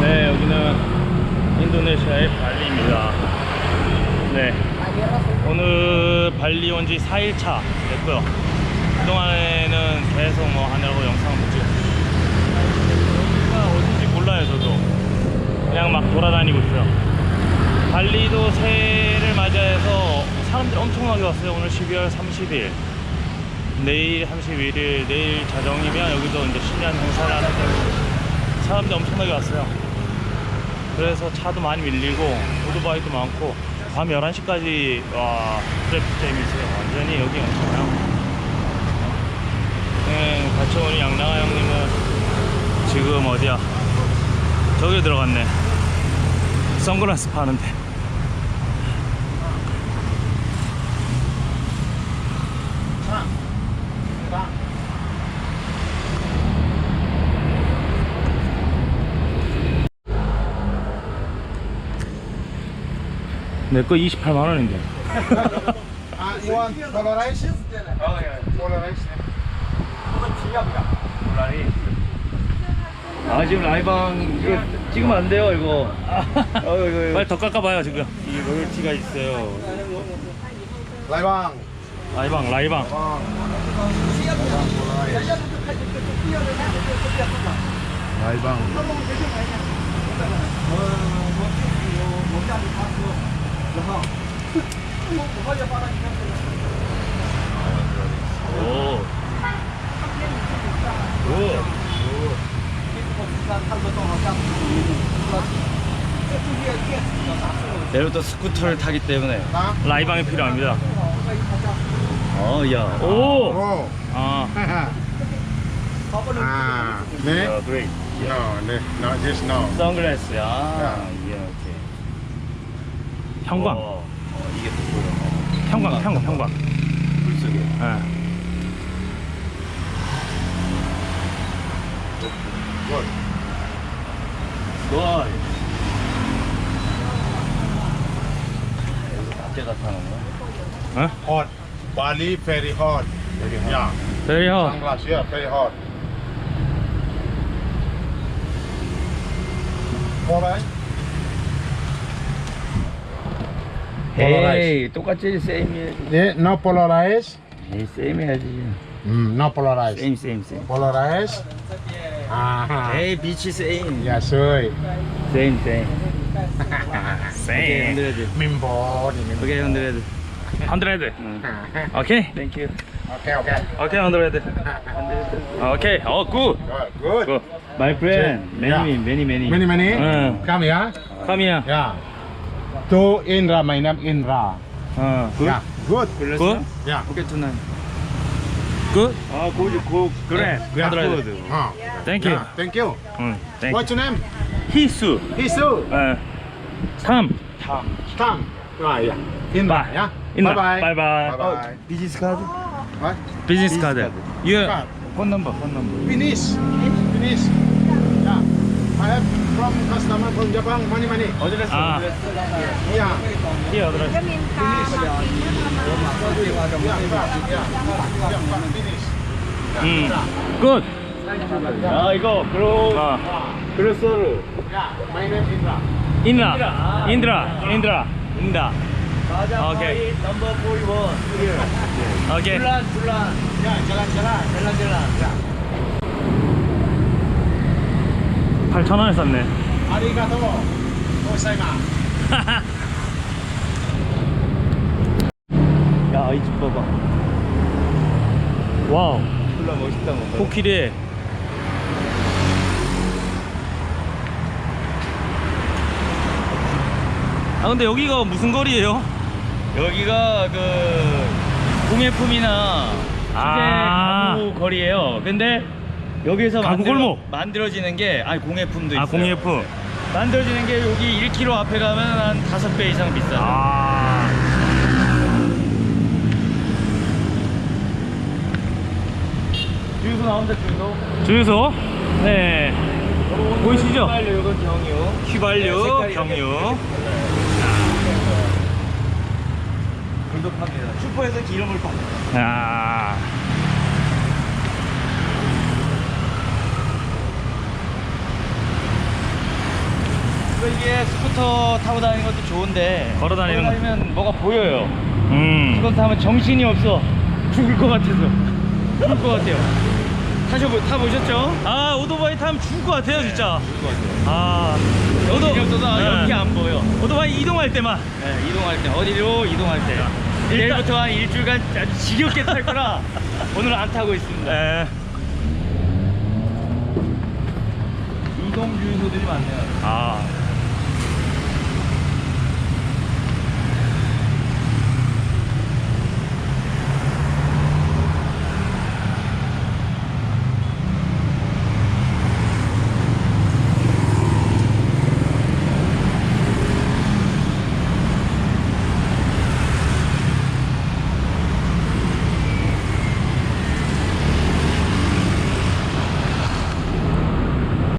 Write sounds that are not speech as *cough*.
네, 여기는 인도네시아의 발리입니다. 네. 오늘 발리 온 지 4일차 됐고요. 그동안에는 계속 뭐 하느라고 영상을 못 찍었어요. 여기가 어딘지 몰라요, 저도. 그냥 막 돌아다니고 있어요. 발리도 새해를 맞이해서 사람들이 엄청나게 왔어요. 오늘 12월 30일. 내일 31일, 내일 자정이면 여기도 이제 신년 행사를 하는데 사람들이 엄청나게 왔어요. 그래서 차도 많이 밀리고 오토바이도 많고 밤 11시까지 와 트래픽 잼이 있어요 완전히 여기 엄청나요 네, 같이 오는 양나가 형님은 지금 어디야 저기 들어갔네 선글라스 파는데 내 거 28만 원인데? Oh, yeah. Polarized. 아 지금 라이방 이거 찍으면 안 돼요 이거 어 이거 이거 빨리 더 깎아 봐요 지금 이 로열티가 있어요. 라이방 라이방 Laibang. 오. 내일부터 스쿠터를 타기 때문에? 라이방이 필요합니다 어 야 오! Oh. 아 ah, ne? 어, 그레이 No, ne. Not just no. 선글라스 야 이게 오케이 형광 어, 어, 형광 형광 형광 불 속에 예. 와 밖에 다 타는 거야? 어? Hot. Bali very hot. 여기 한 Yeah. 베리어 Sunglass, yeah, very hot. Polarized? 에이 똑같지 세임 해야지 Yeah, no polarized. 에이 세임 해야지 Mm, no polarized. 세임 세임 세임 Polarized. Ah. 에이 비치 세임 Yeah, sure. 세임 세임 오케이 세 흔들어야지 Mimbo. ni mimbo. 오케이 흔들어야지 헌드레드 응. 오케이 땡큐 Okay, okay. 오케이 헌드레드 오케이 어굿 Good, good. 굿 My friend, many, Yeah. many, many. Many, many. Uh. Come here. 카미야 Yeah. To Indra, my name Indra. 어 굿? Yeah. Good. 불렀어? 굿? Yeah. 오케이 투난. 굿? 아, 고지 고 그래 Yeah, 헌드레드 good. Uh, 땡큐 yeah, thank you. 응 땡큐 What's your name? 희수 Hisu. 어3 Tam. Ah, yeah. Indra. Bye. Yeah. 인나 Bye bye. 바이바이 Bye bye. 비즈니스 카드? What? 비즈니스 카드 유 Card. 폰 넘버, 폰 넘버. Finish. Finish. Yeah. I have from customer from Japan. Money, money. 아. 어드레스. Yeah. mặc gì Yeah. Yeah. Yeah. Yeah. Finish. 음 굿 아, 이거 그로 어 그로서르. Yeah. My name Indra. 인라 인드라 인드라 인다 맞아. 오케이. 넘버 41. 오케이 줄란, 줄란. Yeah. Jalan, jalan. 줄란, 줄란. 8,000원에 샀네 Arigato. *laughs* Gozaimasu. 야, 이 집 봐봐. 와우 졸라 멋있다, 뭐. 코끼리 아 근데 여기가 무슨 거리예요? 여기가 그 공예품이나 수제 아. 가구 거리예요. 근데 여기서 가구 만들어, 골목. 만들어지는 게 아니 공예품도 아 있어요. 공예품 만들어지는 게 여기 1km 앞에 가면 한 5배 이상 비싸요. 아 주유소 나온다 주유소. 주유소 네 보이시죠? 휘발유 이건 경유. 휘발유, 네, 색깔이 경유. 불독합니다. 슈퍼에서 기름을 파. 아. 그러니까 이게 스쿠터 타고 다니는 것도 좋은데 걸어 다니는 거- 다니면 뭐가 보여요. 음. 스쿠터 타면 정신이 없어. *laughs* 죽을 것 같아서. 죽을 것 같아요. 타셔보 타보셨죠? 아, 오토바이 타면 죽을 것 같아요, 진짜. 죽을 것 같아요. 아. 정신이 없어서 네. 옆이 안 보여. 오토바이 이동할 때만. 네, 이동할 때 어디로 이동할 때. 내일부터 한 일주일간 아주 지겹게 탈 거라 *laughs* 오늘 안 타고 있습니다. 에. 이동 주유소들이 많네요. 아.